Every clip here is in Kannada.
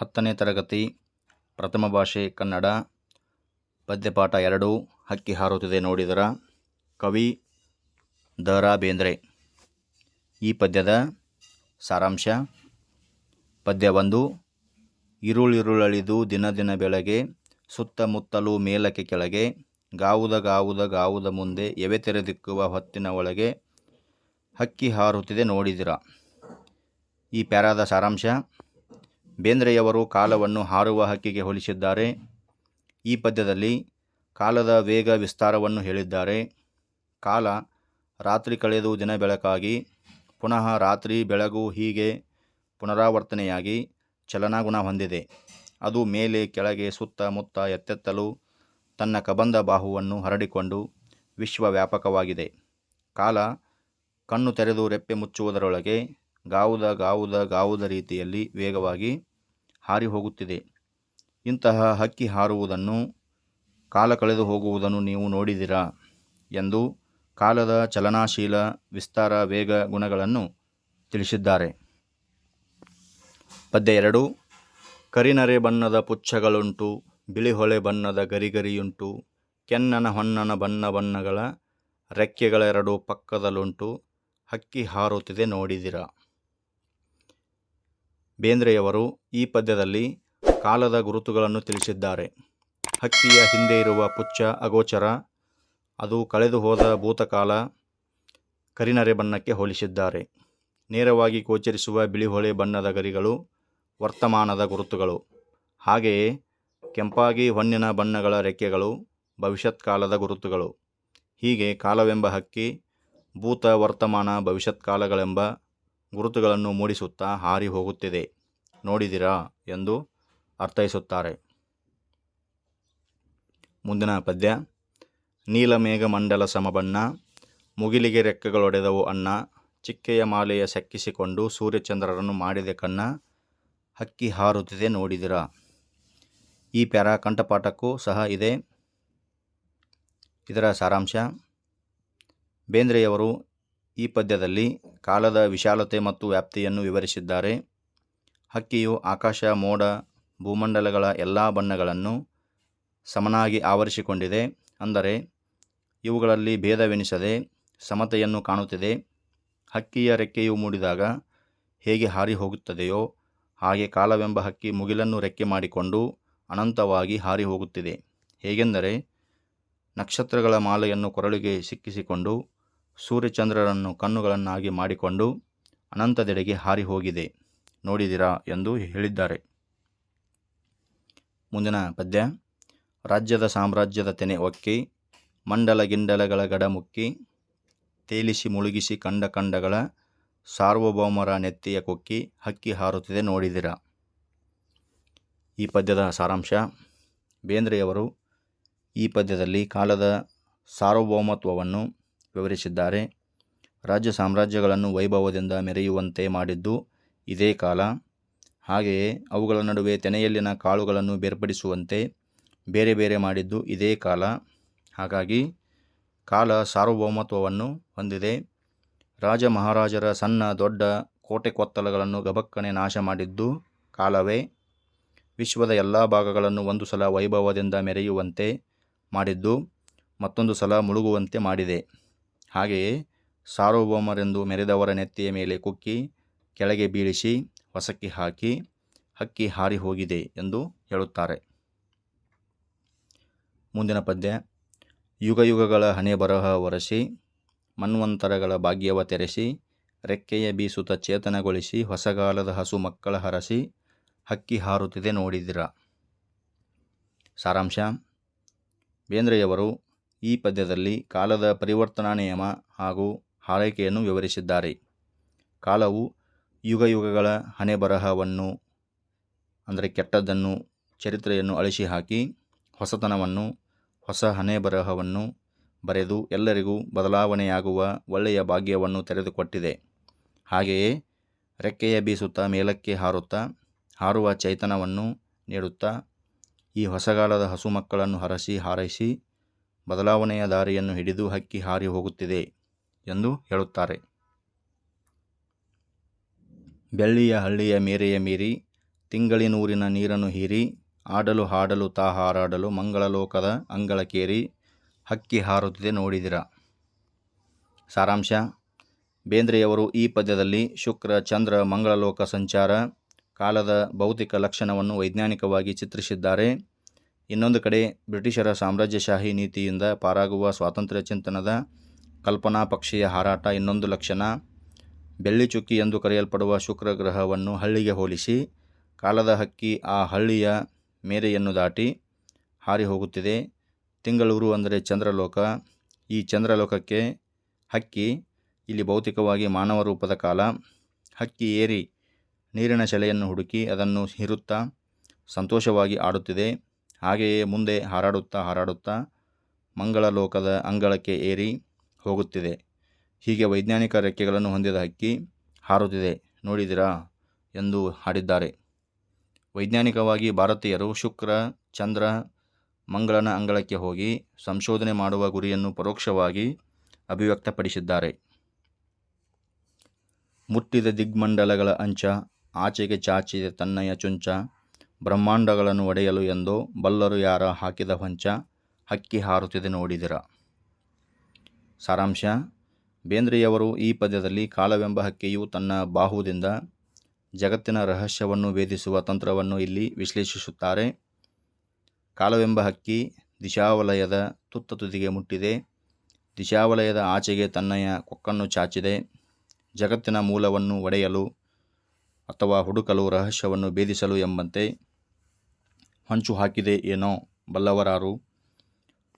ಹತ್ತನೇ ತರಗತಿ, ಪ್ರಥಮ ಭಾಷೆ ಕನ್ನಡ, ಪದ್ಯಪಾಠ ಎರಡು, ಹಕ್ಕಿ ಹಾರುತ್ತಿದೆ ನೋಡಿದರ ಕವಿ ದ ರಾ ಬೇಂದ್ರೆ ಈ ಪದ್ಯದ ಸಾರಾಂಶ, ಪದ್ಯ ಒಂದು, ಇರುಳಿರುಳಳಿದು ದಿನ ದಿನ ಬೆಳಗ್ಗೆ ಸುತ್ತಮುತ್ತಲು ಮೇಲಕ್ಕೆ ಕೆಳಗೆ, ಗಾವುದ ಗಾವುದ ಗಾವುದ ಮುಂದೆ ಎವೆ ತೆರೆದಿಕ್ಕುವ ಹೊತ್ತಿನ ಒಳಗೆ ಹಕ್ಕಿ ಹಾರುತ್ತಿದೆ ನೋಡಿದಿರ. ಈ ಪ್ಯಾರಾದ ಸಾರಾಂಶ ಬೇಂದ್ರೆಯವರು ಕಾಲವನ್ನು ಹಾರುವ ಹಕ್ಕಿಗೆ ಹೋಲಿಸಿದ್ದಾರೆ. ಈ ಪದ್ಯದಲ್ಲಿ ಕಾಲದ ವೇಗ ವಿಸ್ತಾರವನ್ನು ಹೇಳಿದ್ದಾರೆ. ಕಾಲ ರಾತ್ರಿ ಕಳೆದು ದಿನ ಬೆಳಕಾಗಿ, ಪುನಃ ರಾತ್ರಿ ಬೆಳಗು ಹೀಗೆ ಪುನರಾವರ್ತನೆಯಾಗಿ ಚಲನಾಗುಣ ಹೊಂದಿದೆ. ಅದು ಮೇಲೆ ಕೆಳಗೆ ಸುತ್ತ ಮುತ್ತ ಎತ್ತೆತ್ತಲು ತನ್ನ ಕಬಂಧ ಬಾಹುವನ್ನು ಹರಡಿಕೊಂಡು ವಿಶ್ವವ್ಯಾಪಕವಾಗಿದೆ. ಕಾಲ ಕಣ್ಣು ತೆರೆದು ರೆಪ್ಪೆ ಮುಚ್ಚುವುದರೊಳಗೆ ಗಾವುದ ಗಾವುದ ಗಾವುದ ರೀತಿಯಲ್ಲಿ ವೇಗವಾಗಿ ಹಾರಿ ಹೋಗುತ್ತಿದೆ ಇಂತಹ ಹಕ್ಕಿ ಹಾರುವುದನ್ನು ಕಾಲ ಕಳೆದು ಹೋಗುವುದನ್ನು ನೀವು ನೋಡಿದಿರಾ ಎಂದು ಕಾಲದ ಚಲನಾಶೀಲ ವಿಸ್ತಾರ ವೇಗ ಗುಣಗಳನ್ನು ತಿಳಿಸಿದ್ದಾರೆ. ಪದ್ಯ ಎರಡು, ಕರಿನರೆ ಬಣ್ಣದ ಪುಚ್ಛಗಳುಂಟು ಬಿಳಿಹೊಳೆ ಬಣ್ಣದ ಗರಿಗರಿಯುಂಟು, ಕೆನ್ನನ ಹೊನ್ನನ ಬಣ್ಣ ಬಣ್ಣಗಳ ರೆಕ್ಕೆಗಳೆರಡು ಪಕ್ಕದಲ್ಲುಂಟು ಹಕ್ಕಿ ಹಾರುತ್ತಿದೆ ನೋಡಿದಿರ. ಬೇಂದ್ರೆಯವರು ಈ ಪದ್ಯದಲ್ಲಿ ಕಾಲದ ಗುರುತುಗಳನ್ನು ತಿಳಿಸಿದ್ದಾರೆ. ಹಕ್ಕಿಯ ಹಿಂದೆ ಇರುವ ಪುಚ್ಚ ಅಗೋಚರ, ಅದು ಕಳೆದು ಹೋದ ಭೂತಕಾಲ ಕರಿನರೆ ಬಣ್ಣಕ್ಕೆ ಹೋಲಿಸಿದ್ದಾರೆ. ನೇರವಾಗಿ ಗೋಚರಿಸುವ ಬಿಳಿಹೊಳೆ ಬಣ್ಣದ ಗರಿಗಳು ವರ್ತಮಾನದ ಗುರುತುಗಳು. ಹಾಗೆಯೇ ಕೆಂಪಾಗಿ ಹೊನ್ನಿನ ಬಣ್ಣಗಳ ರೆಕ್ಕೆಗಳು ಭವಿಷ್ಯತ್ಕಾಲದ ಗುರುತುಗಳು. ಹೀಗೆ ಕಾಲವೆಂಬ ಹಕ್ಕಿ ಭೂತ ವರ್ತಮಾನ ಭವಿಷ್ಯತ್ಕಾಲಗಳೆಂಬ ಗುರುತುಗಳನ್ನು ಮೂಡಿಸುತ್ತಾ ಹಾರಿ ಹೋಗುತ್ತಿದೆ. ನೋಡಿದಿರಾ? ಎಂದು ಅರ್ಥೈಸುತ್ತಾರೆ. ಮುಂದಿನ ಪದ್ಯ. ನೀಲಮೇಘ ಮಂಡಲ ಸಮಬಣ್ಣ, ಮುಗಿಲಿಗೆ ರೆಕ್ಕೆಗಳೊಡೆದವು ಅಣ್ಣ, ಚಿಕ್ಕೆಯ ಮಾಲೆಯ ಸಕ್ಕಿಸಿಕೊಂಡು ಸೂರ್ಯಚಂದ್ರರನ್ನು ಮಾಡಿದೆ ಕಣ್ಣ, ಹಕ್ಕಿ ಹಾರುತ್ತಿದೆ ನೋಡಿದಿರ? ಈ ಪ್ಯಾರಾ ಕಂಠಪಾಠಕ್ಕೂ ಸಹ ಇದೆ. ಇದರ ಸಾರಾಂಶ, ಬೇಂದ್ರೆಯವರು ಈ ಪದ್ಯದಲ್ಲಿ ಕಾಲದ ವಿಶಾಲತೆ ಮತ್ತು ವ್ಯಾಪ್ತಿಯನ್ನು ವಿವರಿಸಿದ್ದಾರೆ. ಹಕ್ಕಿಯು ಆಕಾಶ, ಮೋಡ, ಭೂಮಂಡಲಗಳ ಎಲ್ಲ ಬಣ್ಣಗಳನ್ನು ಸಮನಾಗಿ ಆವರಿಸಿಕೊಂಡಿದೆ. ಅಂದರೆ, ಇವುಗಳಲ್ಲಿ ಭೇದವೆನಿಸದೆ ಸಮತೆಯನ್ನು ಕಾಣುತ್ತಿದೆ. ಹಕ್ಕಿಯ ರೆಕ್ಕೆಯು ಮೂಡಿದಾಗ ಹೇಗೆ ಹಾರಿ ಹೋಗುತ್ತದೆಯೋ, ಹಾಗೆ ಕಾಲವೆಂಬ ಹಕ್ಕಿ ಮುಗಿಲನ್ನು ರೆಕ್ಕೆ ಮಾಡಿಕೊಂಡು ಅನಂತವಾಗಿ ಹಾರಿ ಹೋಗುತ್ತಿದೆ. ಹೇಗೆಂದರೆ, ನಕ್ಷತ್ರಗಳ ಮಾಲೆಯನ್ನು ಕೊರಳಿಗೆ ಸಿಕ್ಕಿಸಿಕೊಂಡು ಸೂರ್ಯಚಂದ್ರರನ್ನು ಕಣ್ಣುಗಳನ್ನಾಗಿ ಮಾಡಿಕೊಂಡು ಅನಂತದೆಡೆಗೆ ಹಾರಿ ಹೋಗಿದೆ ನೋಡಿದಿರಾ ಎಂದು ಹೇಳಿದ್ದಾರೆ. ಮುಂದಿನ ಪದ್ಯ. ರಾಜ್ಯದ ಸಾಮ್ರಾಜ್ಯದ ತೆನೆ ಒಕ್ಕಿ, ಮಂಡಲ ಗಿಂಡಲಗಳ ಗಡಮುಕ್ಕಿ ತೇಲಿಸಿ ಮುಳುಗಿಸಿ ಕಂಡ ಕಂಡಗಳ ಸಾರ್ವಭೌಮರ ನೆತ್ತಿಯ ಕೊಕ್ಕಿ ಹಕ್ಕಿ ಹಾರುತ್ತಿದೆ ನೋಡಿದಿರ. ಈ ಪದ್ಯದ ಸಾರಾಂಶ. ಬೇಂದ್ರೆಯವರು ಈ ಪದ್ಯದಲ್ಲಿ ಕಾಲದ ಸಾರ್ವಭೌಮತ್ವವನ್ನು ವಿವರಿಸಿದ್ದಾರೆ. ರಾಜ್ಯ ಸಾಮ್ರಾಜ್ಯಗಳನ್ನು ವೈಭವದಿಂದ ಮೆರೆಯುವಂತೆ ಮಾಡಿದ್ದು ಇದೇ ಕಾಲ. ಹಾಗೆಯೇ ಅವುಗಳ ನಡುವೆ ತೆನೆಯಲ್ಲಿನ ಕಾಳುಗಳನ್ನು ಬೇರ್ಪಡಿಸುವಂತೆ ಬೇರೆ ಬೇರೆ ಮಾಡಿದ್ದು ಇದೇ ಕಾಲ. ಹಾಗಾಗಿ ಕಾಲ ಸಾರ್ವಭೌಮತ್ವವನ್ನು ಹೊಂದಿದೆ. ರಾಜ ಮಹಾರಾಜರ ಸಣ್ಣ ದೊಡ್ಡ ಕೋಟೆ ಕೊತ್ತಲಗಳನ್ನು ಗಬಕ್ಕನೆ ನಾಶ ಮಾಡಿದ್ದು ಕಾಲವೇ. ವಿಶ್ವದ ಎಲ್ಲ ಭಾಗಗಳನ್ನು ಒಂದು ಸಲ ವೈಭವದಿಂದ ಮೆರೆಯುವಂತೆ ಮಾಡಿದ್ದು ಮತ್ತೊಂದು ಸಲ ಮುಳುಗುವಂತೆ ಮಾಡಿದೆ. ಹಾಗೆಯೇ ಸಾರ್ವಭೌಮರೆಂದು ಮೆರೆದವರ ನೆತ್ತಿಯ ಮೇಲೆ ಕುಕ್ಕಿ ಕೆಳಗೆ ಬೀಳಿಸಿ ಹೊಸಕ್ಕಿ ಹಾಕಿ ಹಕ್ಕಿ ಹಾರಿ ಹೋಗಿದೆ ಎಂದು ಹೇಳುತ್ತಾರೆ. ಮುಂದಿನ ಪದ್ಯ, ಯುಗ ಯುಗಗಳ ಹಣೆ ಬರಹ ಒರೆಸಿ ಮನ್ವಂತರಗಳ ಭಾಗ್ಯವ ತೆರೆಸಿ ರೆಕ್ಕೆಯ ಬೀಸುತ್ತ ಚೇತನಗೊಳಿಸಿ ಹೊಸಗಾಲದ ಹಸು ಮಕ್ಕಳ ಹರಸಿ ಹಕ್ಕಿ ಹಾರುತ್ತಿದೆ ನೋಡಿದಿರ. ಸಾರಾಂಶ, ಬೇಂದ್ರೆಯವರು ಈ ಪದ್ಯದಲ್ಲಿ ಕಾಲದ ಪರಿವರ್ತನಾ ನಿಯಮ ಹಾಗೂ ಹಾರೈಕೆಯನ್ನು ವಿವರಿಸಿದ್ದಾರೆ. ಕಾಲವು ಯುಗ ಯುಗಗಳ ಹಣೆ ಬರಹವನ್ನು ಅಂದರೆ ಕೆಟ್ಟದ್ದನ್ನು, ಚರಿತ್ರೆಯನ್ನು ಅಳಿಸಿ ಹಾಕಿ ಹೊಸತನವನ್ನು, ಹೊಸ ಹಣೆ ಬರಹವನ್ನು ಬರೆದು ಎಲ್ಲರಿಗೂ ಬದಲಾವಣೆಯಾಗುವ ಒಳ್ಳೆಯ ಭಾಗ್ಯವನ್ನು ತೆರೆದುಕೊಟ್ಟಿದೆ. ಹಾಗೆಯೇ ರೆಕ್ಕೆಯ ಬೀಸುತ್ತಾ ಮೇಲಕ್ಕೆ ಹಾರುತ್ತಾ, ಹಾರುವ ಚೈತನವನ್ನು ನೀಡುತ್ತಾ, ಈ ಹೊಸಗಾಲದ ಹಸು ಮಕ್ಕಳನ್ನು ಹರಸಿ ಹಾರೈಸಿ ಬದಲಾವಣೆಯ ದಾರಿಯನ್ನು ಹಿಡಿದು ಹಕ್ಕಿ ಹಾರಿ ಹೋಗುತ್ತಿದೆ ಎಂದು ಹೇಳುತ್ತಾರೆ. ಬೆಳ್ಳಿಯ ಹಳ್ಳಿಯ ಮೇರೆಯ ಮೀರಿ, ತಿಂಗಳಿನೂರಿನ ನೀರನ್ನು ಹೀರಿ, ಆಡಲು ಹಾಡಲು ತಾ ಹಾರಾಡಲು ಮಂಗಳಲೋಕದ ಅಂಗಳಕೇರಿ ಹಕ್ಕಿ ಹಾರುತ್ತಿದೆ ನೋಡಿದಿರ. ಸಾರಾಂಶ, ಬೇಂದ್ರೆಯವರು ಈ ಪದ್ಯದಲ್ಲಿ ಶುಕ್ರ, ಚಂದ್ರ, ಮಂಗಳಲೋಕ ಸಂಚಾರ, ಕಾಲದ ಭೌತಿಕ ಲಕ್ಷಣವನ್ನು ವೈಜ್ಞಾನಿಕವಾಗಿ ಚಿತ್ರಿಸಿದ್ದಾರೆ. ಇನ್ನೊಂದು ಕಡೆ ಬ್ರಿಟಿಷರ ಸಾಮ್ರಾಜ್ಯಶಾಹಿ ನೀತಿಯಿಂದ ಪಾರಾಗುವ ಸ್ವಾತಂತ್ರ್ಯ ಚಿಂತನದ ಕಲ್ಪನಾ ಪಕ್ಷಿಯ ಹಾರಾಟ ಇನ್ನೊಂದು ಲಕ್ಷಣ. ಬೆಳ್ಳಿ ಚುಕ್ಕಿ ಎಂದು ಕರೆಯಲ್ಪಡುವ ಶುಕ್ರ ಗ್ರಹವನ್ನು ಹಳ್ಳಿಗೆ ಹೋಲಿಸಿ, ಕಾಲದ ಹಕ್ಕಿ ಆ ಹಳ್ಳಿಯ ಮೇರೆಯನ್ನು ದಾಟಿ ಹಾರಿ ಹೋಗುತ್ತಿದೆ ತಿಂಗಳೂರು ಅಂದರೆ ಚಂದ್ರಲೋಕ. ಈ ಚಂದ್ರಲೋಕಕ್ಕೆ ಹಕ್ಕಿ ಇಲ್ಲಿ ಭೌತಿಕವಾಗಿ ಮಾನವ ರೂಪದ ಕಾಲ. ಹಕ್ಕಿ ಏರಿ ನೀರಿನ ಸೆಲೆಯನ್ನು ಹುಡುಕಿ ಅದನ್ನು ಹಿರುತ್ತಾ ಸಂತೋಷವಾಗಿ ಆಡುತ್ತಿದೆ. ಹಾಗೆಯೇ ಮುಂದೆ ಹಾರಾಡುತ್ತಾ ಹಾರಾಡುತ್ತಾ ಮಂಗಳ ಲೋಕದ ಅಂಗಳಕ್ಕೆ ಏರಿ ಹೋಗುತ್ತಿದೆ. ಹೀಗೆ ವೈಜ್ಞಾನಿಕ ರೆಕ್ಕೆಗಳನ್ನು ಹೊಂದಿದ ಹಕ್ಕಿ ಹಾರುತ್ತಿದೆ. ನೋಡಿದಿರಾ? ಎಂದು ಹಾಡಿದ್ದಾರೆ. ವೈಜ್ಞಾನಿಕವಾಗಿ ಭಾರತೀಯರು ಶುಕ್ರ, ಚಂದ್ರ, ಮಂಗಳನ ಅಂಗಳಕ್ಕೆ ಹೋಗಿ ಸಂಶೋಧನೆ ಮಾಡುವ ಗುರಿಯನ್ನು ಪರೋಕ್ಷವಾಗಿ ಅಭಿವ್ಯಕ್ತಪಡಿಸಿದ್ದಾರೆ. ಮುಟ್ಟಿದ ದಿಗ್ಮಂಡಲಗಳ ಅಂಚ, ಆಚೆಗೆ ಚಾಚಿದ ತನ್ನಯ ಚುಂಚ ಬ್ರಹ್ಮಾಂಡಗಳನ್ನು ಒಡೆಯಲು ಎಂದು ಬಲ್ಲರು ಯಾರ ಹಾಕಿದ ಹೊಂಚ ಹಕ್ಕಿ ಹಾರುತ್ತಿದೆ ನೋಡಿದಿರ. ಸಾರಾಂಶ, ಬೇಂದ್ರೆಯವರು ಈ ಪದ್ಯದಲ್ಲಿ ಕಾಲವೆಂಬ ಹಕ್ಕಿಯು ತನ್ನ ಬಾಹುದಿಂದ ಜಗತ್ತಿನ ರಹಸ್ಯವನ್ನು ಭೇದಿಸುವ ತಂತ್ರವನ್ನು ಇಲ್ಲಿ ವಿಶ್ಲೇಷಿಸುತ್ತಾರೆ. ಕಾಲವೆಂಬ ಹಕ್ಕಿ ದಿಶಾವಲಯದ ತುತ್ತ ತುದಿಗೆ ಮುಟ್ಟಿದೆ. ದಿಶಾವಲಯದ ಆಚೆಗೆ ತನ್ನಯ ಕೊಕ್ಕನ್ನು ಚಾಚಿದೆ. ಜಗತ್ತಿನ ಮೂಲವನ್ನು ಒಡೆಯಲು ಅಥವಾ ಹುಡುಕಲು ರಹಸ್ಯವನ್ನು ಭೇದಿಸಲು ಎಂಬಂತೆ ಹೊಂಚು ಹಾಕಿದೆ ಏನೋ ಬಲ್ಲವರಾರು.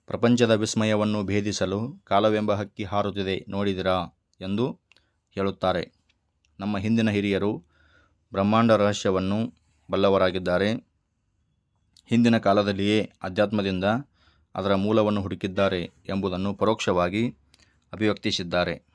ಪ್ರಪಂಚದ ವಿಸ್ಮಯವನ್ನು ಭೇದಿಸಲು ಕಾಲವೆಂಬ ಹಕ್ಕಿ ಹಾರುತ್ತಿದೆ, ನೋಡಿದಿರಾ? ಎಂದು ಹೇಳುತ್ತಾರೆ. ನಮ್ಮ ಹಿಂದಿನ ಹಿರಿಯರು ಬ್ರಹ್ಮಾಂಡ ರಹಸ್ಯವನ್ನು ಬಲ್ಲವರಾಗಿದ್ದಾರೆ. ಹಿಂದಿನ ಕಾಲದಲ್ಲಿಯೇ ಅಧ್ಯಾತ್ಮದಿಂದ ಅದರ ಮೂಲವನ್ನು ಹುಡುಕಿದ್ದಾರೆ ಎಂಬುದನ್ನು ಪರೋಕ್ಷವಾಗಿ ಅಭಿವ್ಯಕ್ತಿಸಿದ್ದಾರೆ.